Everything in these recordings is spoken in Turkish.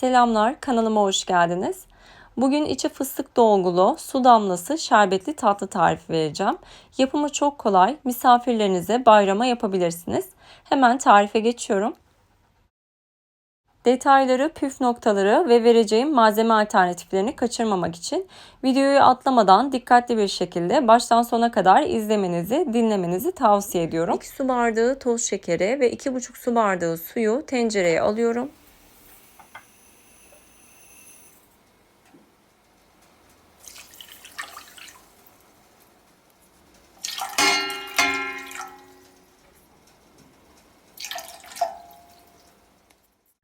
Selamlar, kanalıma hoş geldiniz. Bugün içi fıstık dolgulu, su damlası, şerbetli tatlı tarifi vereceğim. Yapımı çok kolay, misafirlerinize bayrama yapabilirsiniz. Hemen tarife geçiyorum. Detayları, püf noktaları ve vereceğim malzeme alternatiflerini kaçırmamak için videoyu atlamadan dikkatli bir şekilde baştan sona kadar izlemenizi, dinlemenizi tavsiye ediyorum. 2 su bardağı toz şekeri ve 2,5 su bardağı suyu tencereye alıyorum.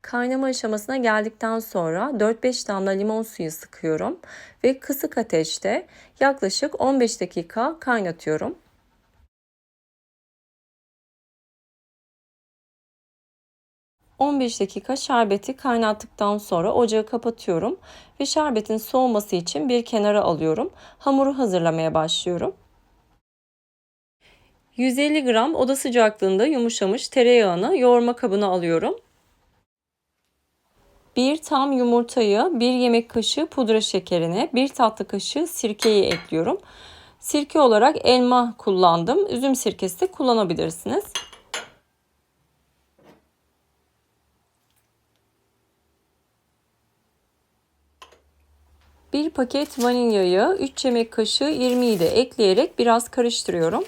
Kaynama aşamasına geldikten sonra 4-5 damla limon suyu sıkıyorum ve kısık ateşte yaklaşık 15 dakika kaynatıyorum. ...15 dakika şerbeti kaynattıktan sonra ocağı kapatıyorum ve şerbetin soğuması için bir kenara alıyorum. Hamuru hazırlamaya başlıyorum. 150 gram oda sıcaklığında yumuşamış tereyağını yoğurma kabına alıyorum. Bir tam yumurtayı, bir yemek kaşığı pudra şekerini, bir tatlı kaşığı sirkeyi ekliyorum. Sirke olarak elma kullandım. Üzüm sirkesi de kullanabilirsiniz. Bir paket vanilyayı 3 yemek kaşığı irmiği de ekleyerek biraz karıştırıyorum.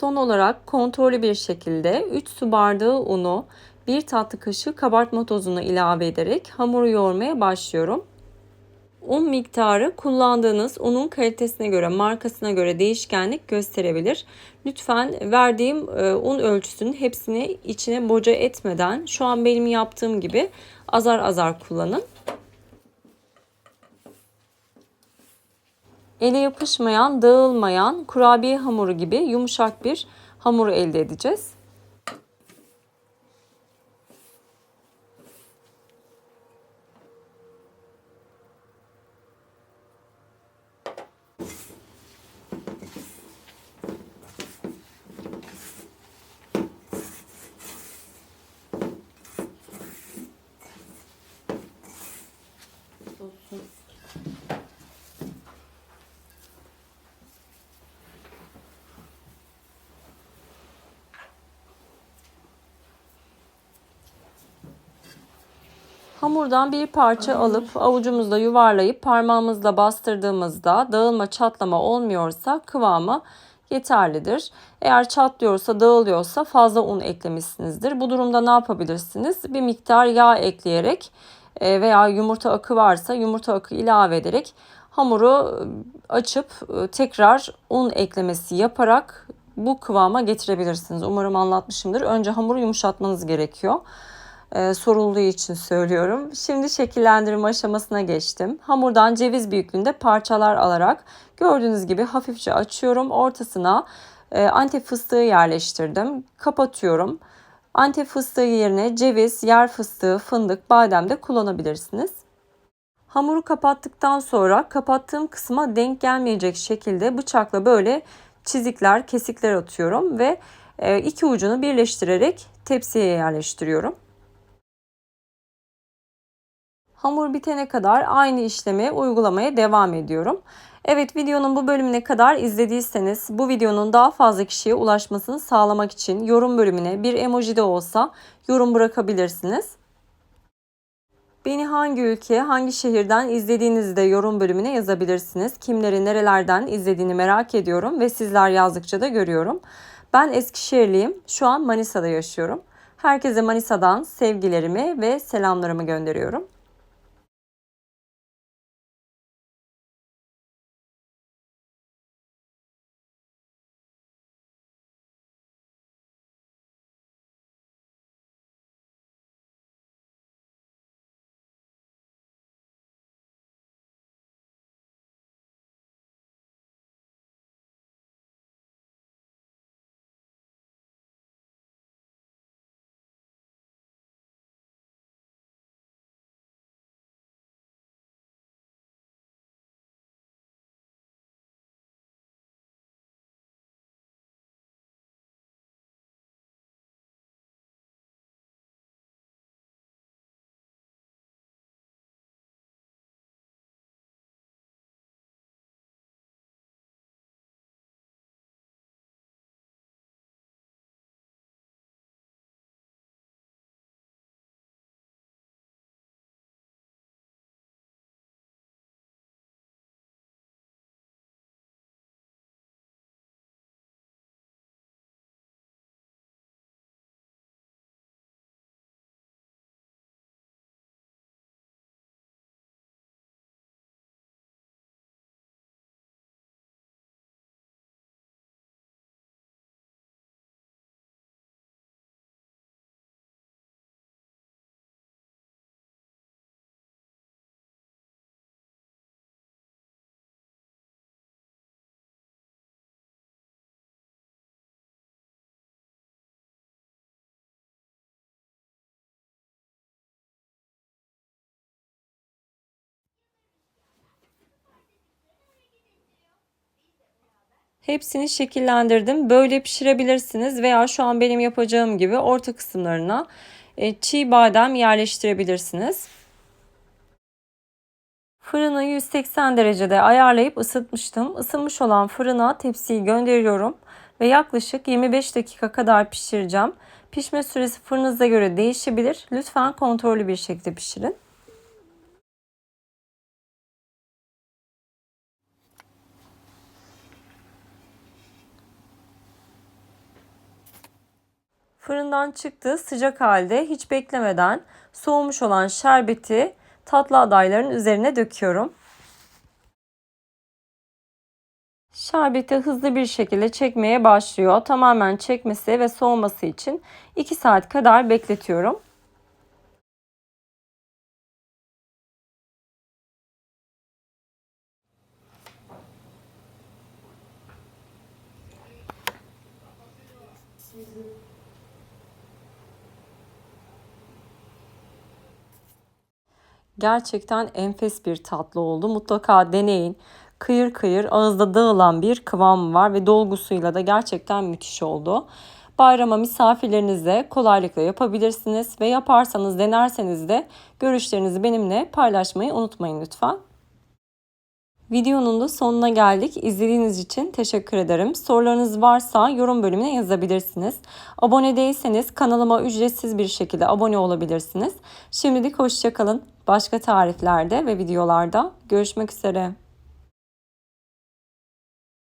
Son olarak kontrollü bir şekilde 3 su bardağı unu, 1 tatlı kaşığı kabartma tozunu ilave ederek hamuru yoğurmaya başlıyorum. Un miktarı kullandığınız unun kalitesine göre, markasına göre değişkenlik gösterebilir. Lütfen verdiğim e, un ölçüsünün hepsini içine boca etmeden şu an benim yaptığım gibi azar azar kullanın. Ele yapışmayan, dağılmayan kurabiye hamuru gibi yumuşak bir hamuru elde edeceğiz. Hamurdan bir parça alıp avucumuzda yuvarlayıp parmağımızla bastırdığımızda dağılma çatlama olmuyorsa kıvamı yeterlidir. Eğer çatlıyorsa dağılıyorsa fazla un eklemişsinizdir. Bu durumda ne yapabilirsiniz? Bir miktar yağ ekleyerek e, veya yumurta akı varsa yumurta akı ilave ederek hamuru e, açıp e, tekrar un eklemesi yaparak bu kıvama getirebilirsiniz. Umarım anlatmışımdır. Önce hamuru yumuşatmanız gerekiyor e, sorulduğu için söylüyorum. Şimdi şekillendirme aşamasına geçtim. Hamurdan ceviz büyüklüğünde parçalar alarak gördüğünüz gibi hafifçe açıyorum. Ortasına e, antep fıstığı yerleştirdim. Kapatıyorum. Antep fıstığı yerine ceviz, yer fıstığı, fındık, badem de kullanabilirsiniz. Hamuru kapattıktan sonra kapattığım kısma denk gelmeyecek şekilde bıçakla böyle çizikler, kesikler atıyorum ve e, iki ucunu birleştirerek tepsiye yerleştiriyorum. Hamur bitene kadar aynı işlemi uygulamaya devam ediyorum. Evet videonun bu bölümüne kadar izlediyseniz bu videonun daha fazla kişiye ulaşmasını sağlamak için yorum bölümüne bir emoji de olsa yorum bırakabilirsiniz. Beni hangi ülke, hangi şehirden izlediğinizi de yorum bölümüne yazabilirsiniz. Kimleri nerelerden izlediğini merak ediyorum ve sizler yazdıkça da görüyorum. Ben Eskişehirliyim. Şu an Manisa'da yaşıyorum. Herkese Manisa'dan sevgilerimi ve selamlarımı gönderiyorum. Hepsini şekillendirdim. Böyle pişirebilirsiniz veya şu an benim yapacağım gibi orta kısımlarına e, çiğ badem yerleştirebilirsiniz. Fırını 180 derecede ayarlayıp ısıtmıştım. Isınmış olan fırına tepsiyi gönderiyorum ve yaklaşık 25 dakika kadar pişireceğim. Pişme süresi fırınıza göre değişebilir. Lütfen kontrollü bir şekilde pişirin. Fırından çıktı sıcak halde hiç beklemeden soğumuş olan şerbeti tatlı adayların üzerine döküyorum. Şerbeti hızlı bir şekilde çekmeye başlıyor. Tamamen çekmesi ve soğuması için 2 saat kadar bekletiyorum. Gerçekten enfes bir tatlı oldu. Mutlaka deneyin. Kıyır kıyır ağızda dağılan bir kıvam var ve dolgusuyla da gerçekten müthiş oldu. Bayrama misafirlerinize kolaylıkla yapabilirsiniz ve yaparsanız denerseniz de görüşlerinizi benimle paylaşmayı unutmayın lütfen. Videonun da sonuna geldik. İzlediğiniz için teşekkür ederim. Sorularınız varsa yorum bölümüne yazabilirsiniz. Abone değilseniz kanalıma ücretsiz bir şekilde abone olabilirsiniz. Şimdilik hoşçakalın. Başka tariflerde ve videolarda görüşmek üzere.